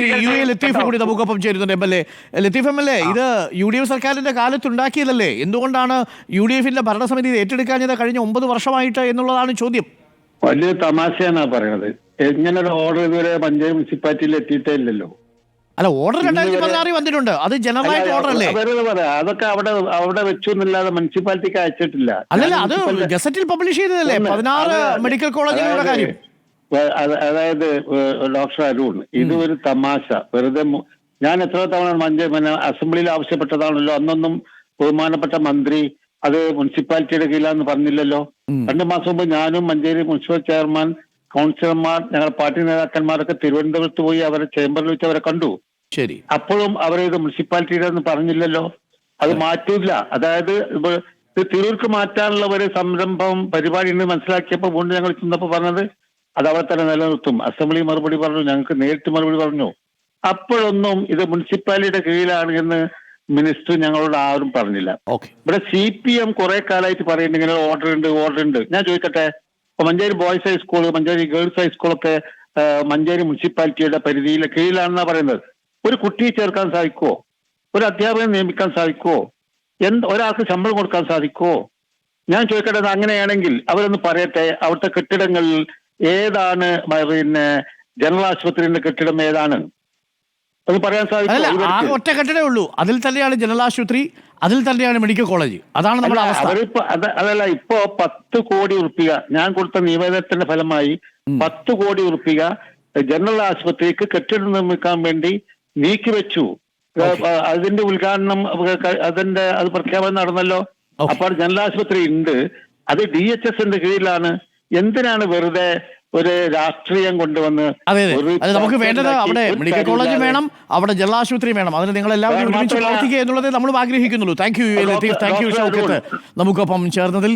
U A Latheef കൂടി നമുക്കൊപ്പം ചേരുന്നുണ്ട്. M L A. Latheef M L A ഇത് യു ഡി എഫ് സർക്കാരിന്റെ കാലത്തുണ്ടാക്കിയതല്ലേ? എന്തുകൊണ്ടാണ് യു ഡി എഫിന്റെ ഭരണസമിതി ഏറ്റെടുക്കാഞ്ഞത് കഴിഞ്ഞ ഒമ്പത് വർഷമായിട്ട് എന്നുള്ളതാണ് ചോദ്യം. വലിയ തമാശയാണ് പറയുന്നത് എങ്ങനെ ഒരു ഓർഡർ ഇതുവരെ പഞ്ചായത്ത് മുനിസിപ്പാലിറ്റിയിൽ എത്തിയിട്ടേ ഇല്ലല്ലോ. അല്ല ഓർഡർ രണ്ടായിരത്തി പതിനാറിൽ വന്നിട്ടുണ്ട്. അത് ജനറലായിട്ട് ഓർഡർ അല്ലേ? അതൊക്കെ അവിടെ അവിടെ വെച്ചു എന്നല്ലാതെ മുനിസിപ്പാലിറ്റിക്ക് അയച്ചിട്ടില്ല. അല്ലല്ല അത് ഗസറ്റിൽ പബ്ലിഷ് ചെയ്തതല്ലേ? പതിനാറ് മെഡിക്കൽ കോളേജുകളുടെ കാര്യം. അതായത് ഡോക്ടർ അരുൺ ഇത് ഒരു തമാശ. വെറുതെ ഞാൻ എത്ര തവണ മഞ്ച പിന്നെ അസംബ്ലിയിൽ ആവശ്യപ്പെട്ടതാണല്ലോ അന്നൊന്നും ബഹുമാനപ്പെട്ട മന്ത്രി അത് മുനിസിപ്പാലിറ്റിയുടെ കീഴിലാന്ന് പറഞ്ഞില്ലല്ലോ. രണ്ടു മാസം മുമ്പ് ഞാനും മഞ്ചേരി മുനിസിപ്പൽ ചെയർമാൻ കൗൺസിലർമാർ ഞങ്ങളുടെ പാർട്ടി നേതാക്കന്മാരൊക്കെ തിരുവനന്തപുരത്ത് പോയി അവരെ ചേംബറിൽ വെച്ച് അവരെ കണ്ടു. ശരി. അപ്പോഴും അവരെ ഇത് മുനിസിപ്പാലിറ്റിയുടെ ഒന്നും പറഞ്ഞില്ലല്ലോ. അത് മാറ്റൂല. അതായത് ഇപ്പൊ ഇത് തിരൂർക്ക് മാറ്റാനുള്ള ഒരു സംരംഭം പരിപാടി ഉണ്ട് മനസ്സിലാക്കിയപ്പോൾ വീണ്ടും ഞങ്ങൾ ചെന്നപ്പോൾ പറഞ്ഞത് അത് അവിടെ തന്നെ നിലനിർത്തും. അസംബ്ലി മറുപടി പറഞ്ഞു ഞങ്ങൾക്ക് നേരിട്ട് മറുപടി പറഞ്ഞു. അപ്പോഴൊന്നും ഇത് മുനിസിപ്പാലിറ്റിയുടെ കീഴിലാണ് എന്ന് മിനിസ്റ്റർ ഞങ്ങളോട് ആരും പറഞ്ഞില്ല. ഓക്കെ. ഇവിടെ സി പി എം കുറെ കാലമായിട്ട് പറയുന്നുണ്ട് ഇങ്ങനെ ഓർഡർ ഉണ്ട് ഓർഡർ ഉണ്ട്. ഞാൻ ചോദിക്കട്ടെ ഇപ്പൊ Manjeri boys high school Manjeri girls ഹൈസ്കൂളൊക്കെ Manjeri മുനിസിപ്പാലിറ്റിയുടെ പരിധിയിലെ കീഴിലാണെന്നാ പറയുന്നത്. ഒരു കുട്ടിയെ ചേർക്കാൻ സാധിക്കുമോ ഒരു അധ്യാപകനെ നിയമിക്കാൻ സാധിക്കുമോ എന്ത് ഒരാൾക്ക് ശമ്പളം കൊടുക്കാൻ സാധിക്കുമോ ഞാൻ ചോദിക്കട്ടെ അങ്ങനെയാണെങ്കിൽ അവരൊന്ന് പറയട്ടെ അവിടുത്തെ കെട്ടിടങ്ങളിൽ ഏതാണ് പിന്നെ ജനറൽ ആശുപത്രിയുടെ കെട്ടിടം ഏതാണ്? അത് പറയാൻ സാധിക്കും ആ ഒറ്റ കെട്ടിടേ ഉള്ളൂ. അതിൽ തന്നെയാണ് ജനറൽ ആശുപത്രി അതിൽ തന്നെയാണ് മെഡിക്കൽ കോളേജ്. അതാണ് നമ്മുടെ അവസ്ഥ. അവരിപ്പോ അതല്ല ഇപ്പോ പത്ത് കോടി ഉറുപ്പിക ഞാൻ കൊടുത്ത നിവേദനത്തിന്റെ ഫലമായി പത്ത് കോടി ഉറുപ്പിക ജനറൽ ആശുപത്രിക്ക് കെട്ടിടം നിർമ്മിക്കാൻ വേണ്ടി നീക്കിവെച്ചു. അതിന്റെ ഉദ്ഘാടനം അതിന്റെ അത് പ്രഖ്യാപനം നടന്നല്ലോ. അപ്പോൾ ജനറൽ ആശുപത്രി ഉണ്ട്. അത് ഡി എച്ച് എസിന്റെ കീഴിലാണ്. എന്തിനാണ് വെറുതെ ഒരു രാഷ്ട്രീയം കൊണ്ടുവന്ന് അതെ അതെ. അത് നമുക്ക് വേണ്ടത് അവിടെ മെഡിക്കൽ കോളേജ് വേണം അവിടെ ജലാശുപത്രി വേണം. അതിന് നിങ്ങൾ എല്ലാവരും ഒരുമിച്ച് പ്രവർത്തിക്കുക എന്നുള്ളത് നമ്മൾ ആഗ്രഹിക്കുന്നുള്ളൂ. Thank you thank you Shoukath നമുക്കൊപ്പം ചേർന്നതിൽ